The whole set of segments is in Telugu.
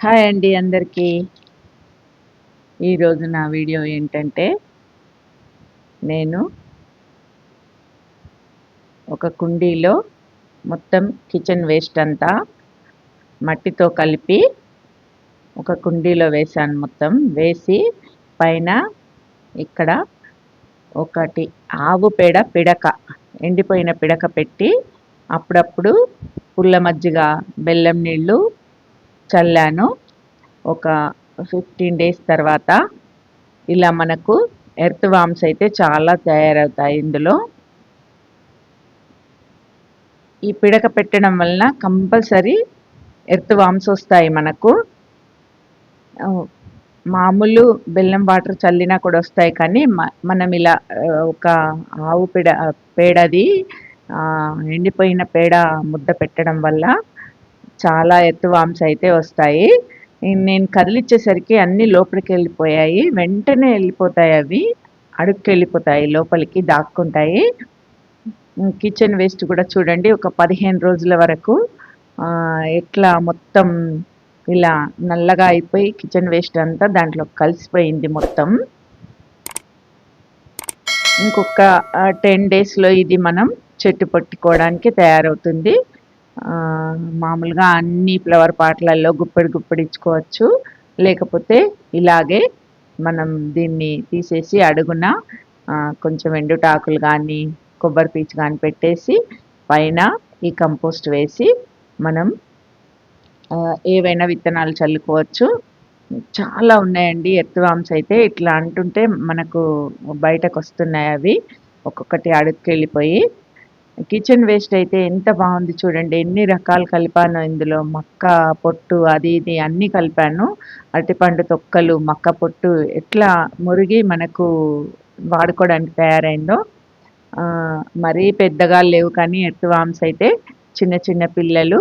హాయ్ అండి అందరికీ. ఈరోజు నా వీడియో ఏంటంటే నేను ఒక కుండీలో మొత్తం కిచెన్ వేస్ట్ అంతా మట్టితో కలిపి ఒక కుండీలో వేసాను మొత్తం. వేసి పైన ఇక్కడ ఒకటి ఆవు పేడ పిడక ఎండిపోయిన పిడక పెట్టి అప్పుడప్పుడు పుల్ల మజ్జిగ బెల్లం నీళ్ళు చల్లాను. ఒక ఫిఫ్టీన్ డేస్ తర్వాత ఇలా మనకు ఎర్త్ వామ్స్ అయితే చాలా తయారవుతాయి ఇందులో. ఈ పిడక పెట్టడం వలన కంపల్సరీ ఎర్త్ వామ్స్ వస్తాయి మనకు. మామూలు బెల్లం వాటర్ చల్లినా కూడా వస్తాయి కానీ మనం ఇలా ఒక ఆవు పేడ పేడది ఎండిపోయిన పేడ ముద్ద పెట్టడం వల్ల చాలా ఎత్తు వామ్స్ అయితే వస్తాయి. నేను కదిలిచ్చేసరికి అన్నీ లోపలికి వెళ్ళిపోయాయి వెంటనే వెళ్ళిపోతాయి అవి. అడుక్కి వెళ్ళిపోతాయి లోపలికి దాక్కుంటాయి. కిచెన్ వేస్ట్ కూడా చూడండి. ఒక పదిహేను రోజుల వరకు ఎట్లా మొత్తం ఇలా నల్లగా అయిపోయి కిచెన్ వేస్ట్ అంతా దాంట్లో కలిసిపోయింది మొత్తం. ఇంకొక టెన్ డేస్లో ఇది మనం చెట్టు పట్టుకోవడానికి తయారవుతుంది. మామూలుగా అన్ని ఫ్లవర్ పాట్లలో గుప్పెడు గుప్పెడిచ్చుకోవచ్చు లేకపోతే ఇలాగే మనం దీన్ని తీసేసి అడుగున కొంచెం ఎండుటాకులు కానీ కొబ్బరి పీచు కానీ పెట్టేసి పైన ఈ కంపోస్ట్ వేసి మనం ఏవైనా విత్తనాలు చల్లుకోవచ్చు. చాలా ఉన్నాయండి. ఎర్త్వామ్స్ అయితే ఇట్లా అంటుంటే మనకు బయటకు వస్తున్నాయి అవి. ఒక్కొక్కటి అడుగుకెళ్ళిపోయి కిచెన్ వేస్ట్ అయితే ఎంత బాగుంది చూడండి. ఎన్ని రకాలు కలిపాను ఇందులో. మక్క పొట్టు అది ఇది అన్నీ కలిపాను. అరటిపండు తొక్కలు మక్క పొట్టు ఎట్లా మురిగి మనకు వాడుకోవడానికి తయారైందో మరీ పెద్దగా లేవు కానీ ఎర్త్వామ్స్ అయితే చిన్న చిన్న పిల్లలు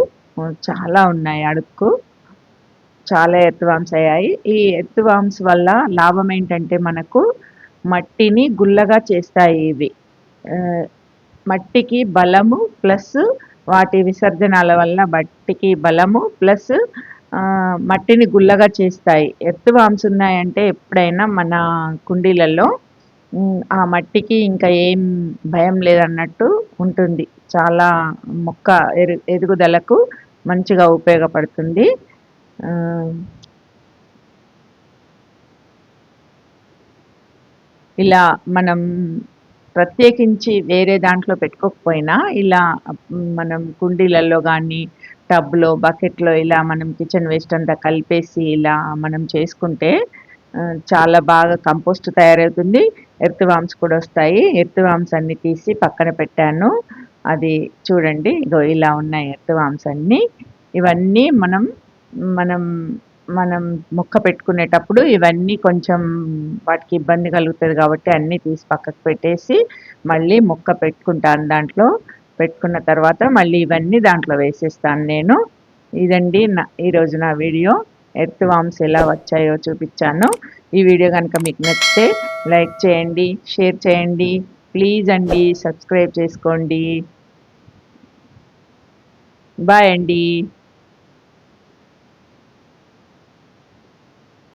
చాలా ఉన్నాయి అడుక్కు. చాలా ఎర్త్వామ్స్ అయ్యాయి. ఈ ఎర్త్వామ్స్ వల్ల లాభం ఏంటంటే మనకు మట్టిని గుల్లగా చేస్తాయి ఇవి. మట్టికి బలము ప్లస్ వాటి విసర్జనాల వల్ల మట్టికి బలము ప్లస్ మట్టిని గుల్లగా చేస్తాయి. ఎత్తు వామ్స్ ఉన్నాయంటే ఎప్పుడైనా మన కుండీలలో ఆ మట్టికి ఇంకా ఏం భయం లేదన్నట్టు ఉంటుంది. చాలా మొక్క ఎదుగుదలకు మంచిగా ఉపయోగపడుతుంది. ఇలా మనం ప్రత్యేకించి వేరే దాంట్లో పెట్టుకోకపోయినా ఇలా మనం కుండీలలో కానీ టబ్లో బకెట్లో ఇలా మనం కిచెన్ వేస్ట్ అంతా కలిపేసి ఇలా మనం చేసుకుంటే చాలా బాగా కంపోస్ట్ తయారవుతుంది. ఎర్త్ వామ్స్ కూడా వస్తాయి. ఎర్త్ వామ్స్ అన్నీ తీసి పక్కన పెట్టాను. అది చూడండి. ఇగో ఇలా ఉన్నాయి ఎర్త్ వామ్స్ అన్నీ. ఇవన్నీ మనం మనం మనం మొక్క పెట్టుకునేటప్పుడు ఇవన్నీ కొంచెం వాటికి ఇబ్బంది కలుగుతుంది కాబట్టి అన్నీ తీసి పక్కకు పెట్టేసి మళ్ళీ మొక్క పెట్టుకుంటాను దాంట్లో. పెట్టుకున్న తర్వాత మళ్ళీ ఇవన్నీ దాంట్లో వేసేస్తాను నేను. ఇదండి నా ఈరోజు నా వీడియో. ఎర్త్ వామ్స్ ఎలా వచ్చాయో చూపించాను. ఈ వీడియో కనుక మీకు నచ్చితే లైక్ చేయండి షేర్ చేయండి ప్లీజ్ అండి సబ్స్క్రైబ్ చేసుకోండి. బాయ్ అండి.